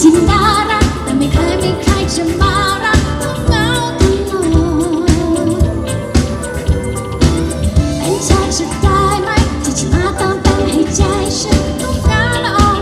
ฉันน่ารักแต่ไม่เคยมีใครจะมารักต้อเหงาตลอเป็นชายสุได้ไหมที่จะมาติมเต็มให้ใจฉันต้องารอ่อน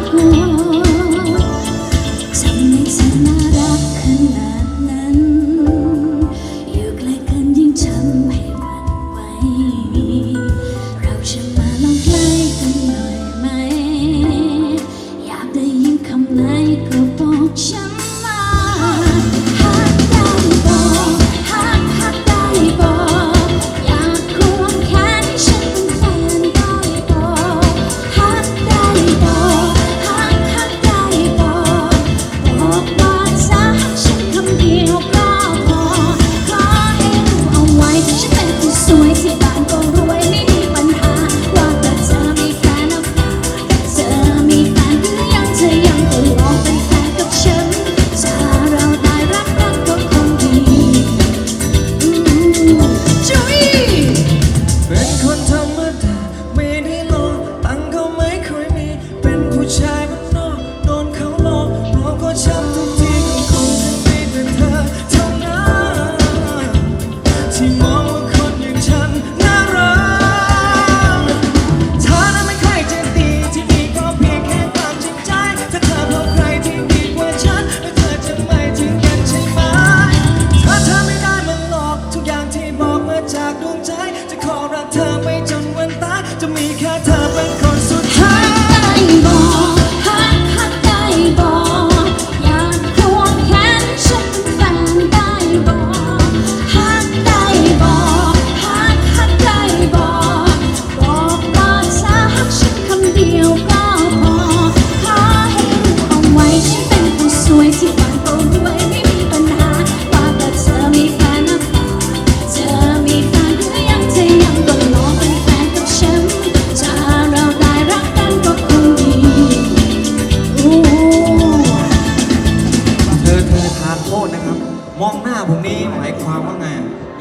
มองหน้าผมนี้หมายความว่าไง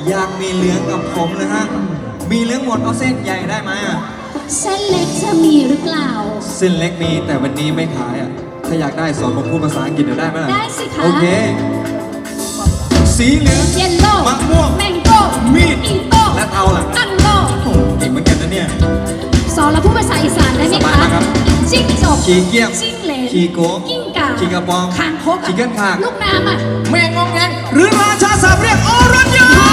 อยากมีเลี้ยงกับผมเลยฮะ มีเลี้ยงหมดเอาเส้นใหญ่ได้ไหมอะเส้นเล็กเธอมีหรือเปล่า เส้นเล็กมีแต่วันนี้ไม่ขายอะ ถ้าอยากได้สอนผมพูดภาษาอังกฤษหน่อยได้ไหมล่ะได้สิคะ โอเค สีเหลืองเยลโล่มะม่วงแมงโก้มีดอีโต้และเทาล่ะอังโลโอ้โหเก่งเหมือนกันนะเนี่ย สอนเราพูดภาษาอีสานได้ไหมสบายคะมากครับ จิ้งจก ขี้เกียจจิ้งเหลน ขี้โกะ กิ้งก่าขี้กระปองคางคกอะขี้เกิ้ลขาก ลูกน้ำอะ แมงงองแงงหรือราชาสาบเรียกอรัญญา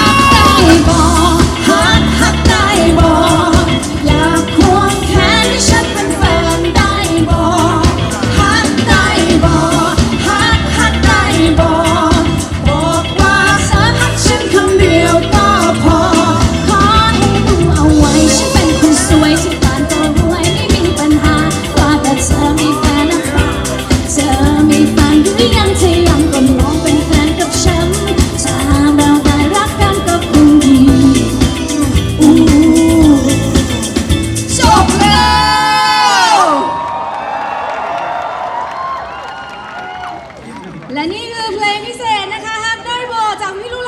และนี่คือเพลงพิเศษนะคะฮักได้บอจากพี่ลุ